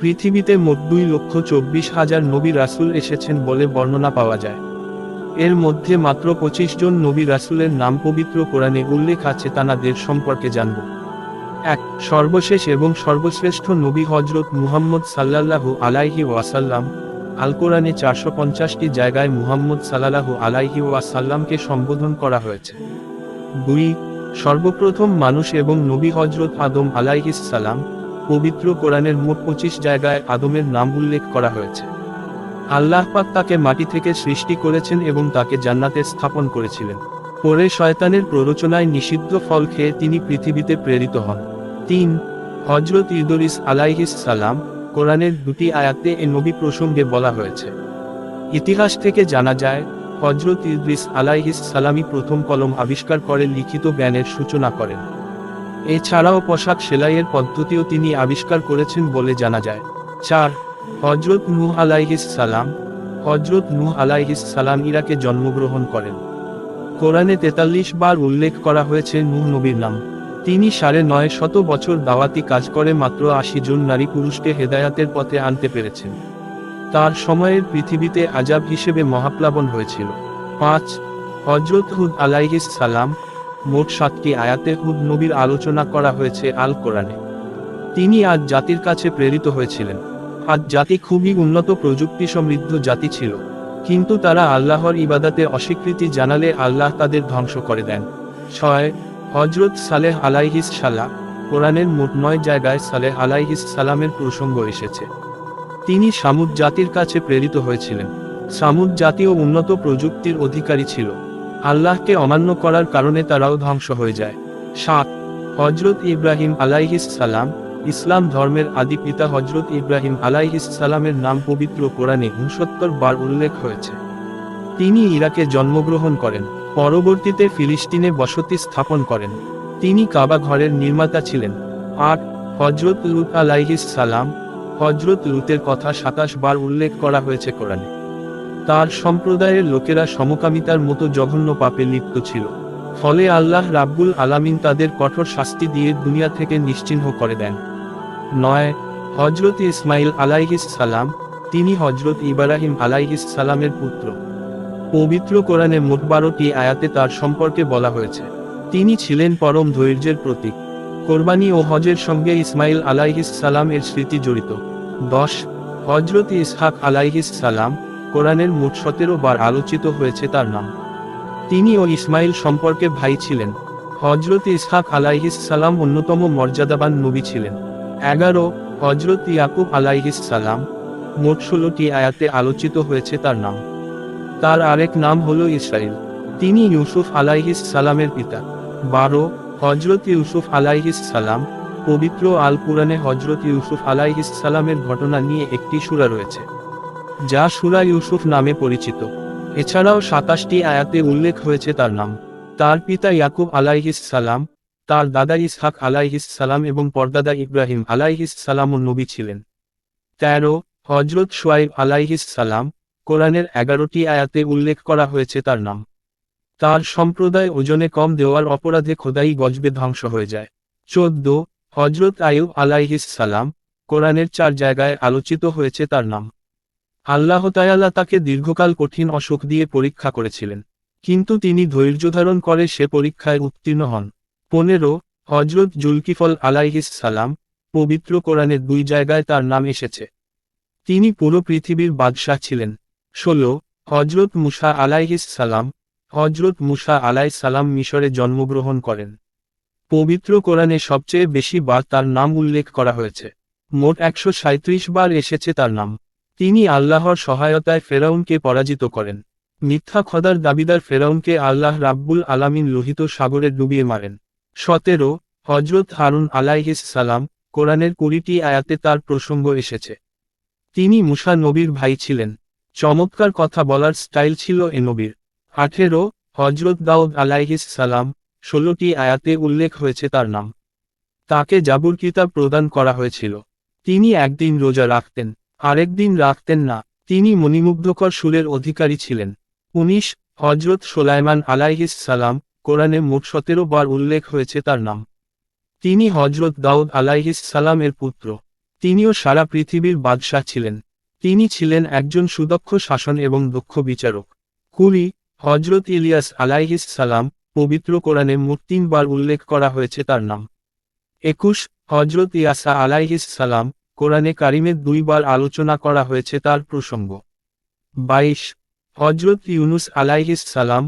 পৃথিবীতে মোট দুই লক্ষ চব্বিশ হাজার নবী রাসূল এসেছেন বলে বর্ণনা পাওয়া যায়। এর মধ্যে মাত্র পঁচিশ জন নবী রাসূলের নাম পবিত্র কোরআনে উল্লেখ আছে তানাদের সম্পর্কে জানব। এক, সর্বশেষ এবং সর্বশ্রেষ্ঠ নবী হজরত মুহাম্মদ সাল্লাল্লাহু আলাইহি ওয়াসাল্লাম আল কোরআনে চারশো পঞ্চাশটি জায়গায় মুহাম্মদ সাল্লাল্লাহু আলাইহি ওয়াসাল্লামকে সম্বোধন করা হয়েছে। দুই, সর্বপ্রথম মানুষ এবং নবী হজরত আদম আলাইহিস সালাম পবিত্র কোরআনের মোট পঁচিশ জায়গায় আদমের নাম উল্লেখ করা হয়েছে। আল্লাহ পাক তাকে মাটি থেকে সৃষ্টি করেছেন এবং তাকে জান্নাতে স্থাপন করেছিলেন। পরে শয়তানের প্ররোচনায় নিষিদ্ধ ফল খেয়ে তিনি পৃথিবীতে প্রেরিত হন। তিন হজরত ইদরিস আলাইহিস সালাম, কোরআনের দুটি আয়াতে এ নবী প্রসঙ্গে বলা হয়েছে। ইতিহাস থেকে জানা যায় হজরত ইদ্রিস আলাইহিস সালামই প্রথম কলম আবিষ্কার করে লিখিত জ্ঞানের সূচনা করেন। এছাড়াও পোশাক সেলাইয়ের পদ্ধতিও তিনি আবিষ্কার করেছেন বলে জানা যায়। চার হজরত নূহ আলাইহিস সালাম। হজরত নূহ আলাইহিস সালাম ইরাকে জন্মগ্রহণ করেন। কোরআনে তেতাল্লিশ বার উল্লেখ করা হয়েছে নূহ নবীর নাম। তিনি সাড়ে নয় শত বছর দাওয়াতি কাজ করে মাত্র আশি জন নারী পুরুষকে হেদায়াতের পথে আনতে পেরেছেন। তার সময়ের পৃথিবীতে আজাব হিসেবে মহাপ্লাবন হয়েছিল। পাঁচ হজরত হুদ আলাইহিস সালাম মোট সাতটি আয়াতে হুদ নবীর আলোচনা করা হয়েছে আল কোরআনে। তিনি আজ জাতির কাছে প্রেরিত হয়েছিলেন। আজ জাতি খুবই উন্নত প্রযুক্তি সমৃদ্ধ জাতি ছিল। কিন্তু তারা আল্লাহর ইবাদাতে অস্বীকৃতি জানালে আল্লাহ তাদের ধ্বংস করে দেন। ছয় হজরত সালেহ আলাইহিস সালাম, কোরআনের মোট নয় জায়গায় সালেহ আলাইহিস সালামের প্রসঙ্গ এসেছে। তিনি সামুদ জাতির কাছে প্রেরিত হয়েছিলেন। সামুদ জাতীয় উন্নত প্রযুক্তির অধিকারী ছিল। আল্লাহকে অমান্য করার কারণে তারাও ধ্বংস হয়ে যায়। সাত হজরত ইব্রাহিম আলাইহিস সালাম, ইসলাম ধর্মের আদি পিতা হজরত ইব্রাহিম আলাইহিস সালামের নাম পবিত্র কোরআনে উনসত্তর বার উল্লেখ হয়েছে। তিনি ইরাকে জন্মগ্রহণ করেন, পরবর্তীতে ফিলিস্তিনে বসতি স্থাপন করেন। তিনি কাবা ঘরের নির্মাতা ছিলেন। আট হজরত লুত আলাইহিস সালাম হজরত লুতের কথা সাতাশ বার উল্লেখ করা হয়েছে কোরআনে। তার সম্প্রদায়ের লোকেরা সমকামিতার মতো জঘন্য পাপে লিপ্ত ছিল। ফলে আল্লাহ রাব্বুল আলামিন তাদের কঠোর শাস্তি দিয়ে দুনিয়া থেকে নিশ্চিহ্ন করে দেন। নয় হজরত ইসমাইল আলাইহিস সালাম, তিনি হজরত ইব্রাহিম আলাইহিস সালামের পুত্র। পবিত্র কোরআনে মোট বারোটি আয়াতে তার সম্পর্কে বলা হয়েছে। তিনি ছিলেন পরম ধৈর্যের প্রতীক। কোরবানি ও হজের সঙ্গে ইসমাইল আলাইহিস সালাম এর স্মৃতি জড়িত। দশ হজরত ইসহাক আলাইহিস সালাম কোরআনের মোট সতেরো বার আলোচিত হয়েছে তার নাম। তিনি ও ইসমাইল সম্পর্কে ভাই ছিলেন। হজরত ইসহাক সালাম অন্যতম মর্যাদাবান নবী ছিলেন। এগারো হজরত ইয়াকুব সালাম, মোট ষোলোটি আয়াতে আলোচিত হয়েছে তার নাম। তার আরেক নাম হল ইসরাইল। তিনি ইউসুফ আলাইহিস সালামের পিতা। বারো হজরত ইউসুফ আলাইহিস সালাম, পবিত্র আল কুরআনে হজরত ইউসুফ আলাইহিস সালামের ঘটনা নিয়ে একটি সূরা রয়েছে। যা সূরা ইউসুফ নামে পরিচিত। এছাড়াও সাতাশটি আয়াতে উল্লেখ হয়েছে তার নাম। তার পিতা ইয়াকুব আলাইহিস সালাম, তার দাদা ইসহাক আলাইহিস সালাম এবং পরদাদা ইব্রাহিম আলাইহিস সালামও নবী ছিলেন। তেরো হজরত সোয়াইব আলাইহিস সালাম, কোরআনের এগারোটি আয়াতে উল্লেখ করা হয়েছে তার নাম। তার সম্প্রদায় ওজনে কম দেওয়ার অপরাধে খোদাই গজবে ধ্বংস হয়ে যায়। চোদ্দ হজরত আয়ুব আলাইহিস সালাম, কোরআনের চার জায়গায় আলোচিত হয়েছে তার নাম। আল্লাহ তায়াল্লাহ তাকে দীর্ঘকাল কঠিন অসুখ দিয়ে পরীক্ষা করেছিলেন। কিন্তু তিনি ধৈর্য ধারণ করে সে পরীক্ষায় উত্তীর্ণ হন। পনেরো হজরত জুলকিফল আলাইহিস সালাম, পবিত্র কোরআনের দুই জায়গায় তার নাম এসেছে। তিনি পুরো পৃথিবীর বাদশাহ ছিলেন। ষোলো হজরত মুসা আলাইহিস সালাম হজরত মুসা আলাই সালাম মিশরে জন্মগ্রহণ করেন। পবিত্র কোরআনে সবচেয়ে বেশি বার তার নাম উল্লেখ করা হয়েছে। মোট একশো বার এসেছে তার নাম। তিনি আল্লাহর সহায়তায় ফেরাউনকে পরাজিত করেন। মিথ্যা খদার দাবিদার ফেরাউনকে আল্লাহ রাব্বুল আলামিন লোহিত সাগরে ডুবিয়ে মারেন। সতেরো হজরত হারুন আলাইহিস সালাম, কোরআনের কুড়িটি আয়াতে তার প্রসঙ্গ এসেছে। তিনি মুসা নবীর ভাই ছিলেন। চমৎকার কথা বলার স্টাইল ছিল এ নবীর। আঠেরো হজরত দাউদ আলাইহিস সালাম, ষোলোটি আয়াতে উল্লেখ হয়েছে তার নাম। তাকে জাবুর কিতাব প্রদান করা হয়েছিল। তিনি একদিন রোজা রাখতেন। আরেকদিন রাখতেন না। তিনি মণিমুগ্ধকর সুরের অধিকারী ছিলেন। উনিশ হজরত সোলাইমান আলাইহিস সালাম, কোরআনে মোট সতেরো বার উল্লেখ হয়েছে তার নাম। তিনি হজরত দাউদ আলাইহিস সালামের পুত্র। তিনিও সারা পৃথিবীর বাদশাহ ছিলেন। তিনি ছিলেন একজন সুদক্ষ শাসন এবং দক্ষ বিচারক। কুড়ি হজরত ইলিয়াস আলাইহিস সালাম, পবিত্র কোরআনে মোট তিনবার উল্লেখ করা হয়েছে তার নাম। একুশ হজরত ইয়াসা আলাইহিস সালাম কোরআনে কারিমে দুইবার আলোচনা করা হয়েছে তার প্রসঙ্গ। বাইশ হজরত ইউনুস আলাইহিস সালাম,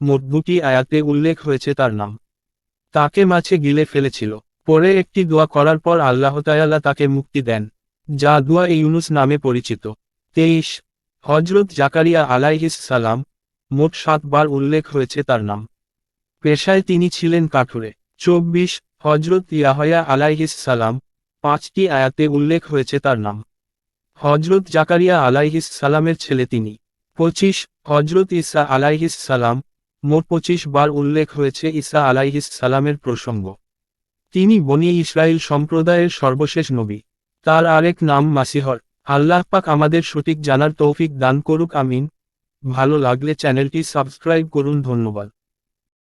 মোট দুটি আয়াতে উল্লেখ হয়েছে তার নাম। তাকে মাছে গিলে ফেলেছিল। পরে একটি দোয়া করার পর আল্লাহ তায়াল্লাহ তাকে মুক্তি দেন, যা দোয়া ইউনুস নামে পরিচিত। তেইশ হজরত জাকারিয়া আলাইহিস সালাম, মোট সাতবার উল্লেখ হয়েছে তার নাম। পেশায় তিনি ছিলেন কাঠুরে। চব্বিশ হজরত ইয়াহয়া আলাইহিস সালাম পাঁচটি আয়াতে উল্লেখ হয়েছে তার নাম। হজরত জাকারিয়া আলাইহিস সালামের ছেলে তিনি। পঁচিশ হজরত ইসা আলাইহিস সালাম, মোট পঁচিশ বার উল্লেখ হয়েছে ইসা আলাইহিস সালামের প্রসঙ্গ। তিনি বনি ইসরায়েল সম্প্রদায়ের সর্বশেষ নবী। তার আরেক নাম মাসিহর। আল্লাহ পাক আমাদের সঠিক জানার তৌফিক দান করুক, আমিন। ভালো লাগলে চ্যানেলটি সাবস্ক্রাইব করুন, ধন্যবাদ।